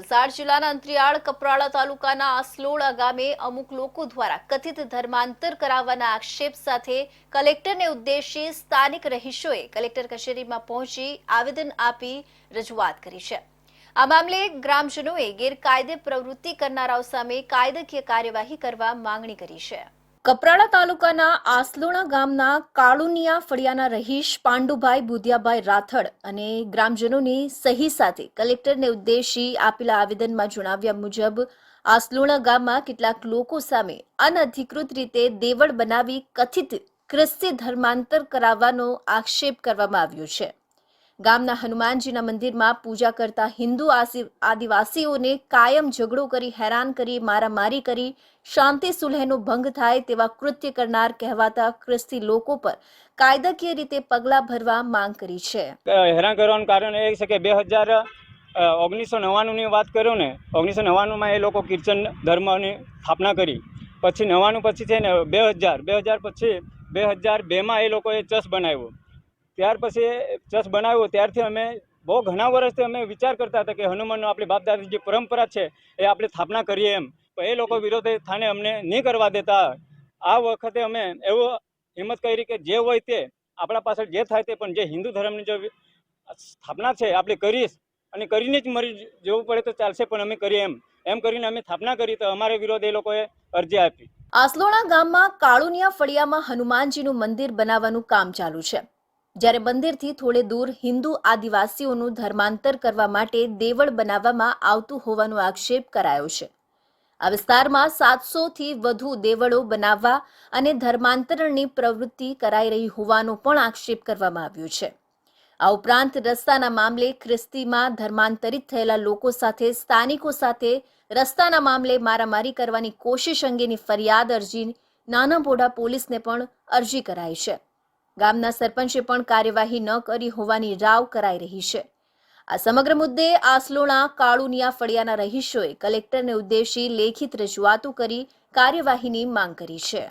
વલસાડ જિલ્લાના અંતરિયાળ કપરાળા તાલુકાના આસલોડા ગામે અમુક લોકો દ્વારા કથિત ધર્માંતર કરાવવાના આક્ષેપ સાથે કલેક્ટરને ઉદ્દેશી સ્થાનિક રહીશોએ કલેક્ટર કચેરીમાં પહોંચી આવેદન આપી રજૂઆત કરી છે. આ મામલે ગ્રામજનોએ ગેરકાયદે પ્રવૃત્તિ કરનારાઓ સામે કાયદાકીય કાર્યવાહી કરવા માંગણી કરી છે. કપરાડા તાલુકાના આસલોણા ગામના કાળુનિયા ફળિયાના રહીશ પાંડુભાઈ બુધિયાભાઈ રાથડ અને ગ્રામજનોની સહી સાથે કલેક્ટરને ઉદ્દેશી આપેલા આવેદનમાં જણાવ્યા મુજબ, આસલોણા ગામમાં કેટલાક લોકો સામે અનધિકૃત રીતે દેવળ બનાવી કથિત ખ્રિસ્તી ધર્માંતર કરાવવાનો આક્ષેપ કરવામાં આવ્યો છે. ગામના હનુમાનજીના મંદિરમાં પૂજા કરતા હિન્દુ આદિવાસીઓને કાયમ ઝઘડો કરી, હેરાન કરી, મારામારી કરી, શાંતિ સુલહેનો ભંગ થાય તેવા કૃત્ય કરનાર કહેવાતા ખ્રિસ્તી લોકો પર કાયદાકીય રીતે પગલાં ભરવા માંગ કરી છે. હેરાન કરવાનું કારણ એ છે કે બે હજાર ઓગણીસો નવ્વાણુંની વાત કર્યો ને, ઓગણીસો નવ્વાણુંમાં એ લોકો કિર્ચન ધર્મની સ્થાપના કરી. પછી નવ્વાણું પછી છે ને, બે હજાર બે હજાર પછી, બે હજાર બેમાં એ લોકોએ ચસ બનાવ્યો. ત્યાર પછી ચર્ચ બનાવ્યો, ત્યારથી અમે બહુ ઘણા વર્ષથી અમે વિચાર કરતા હતા કે હનુમાનનો આપણી બાપદાદી જે પરંપરા છે, એ આપણે સ્થાપના કરીએ એમ. પણ એ લોકો વિરોધે થાને અમને નહીં કરવા દેતા. આ વખતે અમે એવો હિંમત કરી કે જે હોય તે આપણા પાછળ જે થાય તે પણ જે હિન્દુ ધર્મની જે સ્થાપના છે, આપણે કરીશ. અને કરીને જ મરી જવું પડે તો ચાલશે પણ અમે કરીએ એમ. એમ કરીને અમે સ્થાપના કરી તો અમારે વિરોધ એ લોકોએ અરજી આપી. આસલોણા ગામમાં કાળુનિયા ફળિયામાં હનુમાનજીનું મંદિર બનાવવાનું કામ ચાલુ છે. જ્યારે મંદિરથી થોડે દૂર હિન્દુ આદિવાસીઓનું ધર્માંતર કરવા માટે દેવળ બનાવવામાં આવતું હોવાનો આક્ષેપ કરાયો છે. આ વિસ્તારમાં સાતસોથી વધુ દેવળો બનાવવા અને ધર્માંતરણની પ્રવૃત્તિ કરાઈ રહી હોવાનો પણ આક્ષેપ કરવામાં આવ્યો છે. આ ઉપરાંત રસ્તાના મામલે ખ્રિસ્તીમાં ધર્માંતરિત થયેલા લોકો સાથે, સ્થાનિકો સાથે રસ્તાના મામલે મારામારી કરવાની કોશિશ અંગેની ફરિયાદ અરજી નાના પોલીસને પણ અરજી કરાઈ છે. ગામના સરપંચે પણ કાર્યવાહી ન કરી હોવાની રાવ કરાઈ રહી છે. આ સમગ્ર મુદ્દે આસલોણા, કાળુનિયા ફળિયાના રહીશોએ કલેક્ટરને ઉદ્દેશી લેખિત રજૂઆતો કરી કાર્યવાહીની માંગ કરી છે.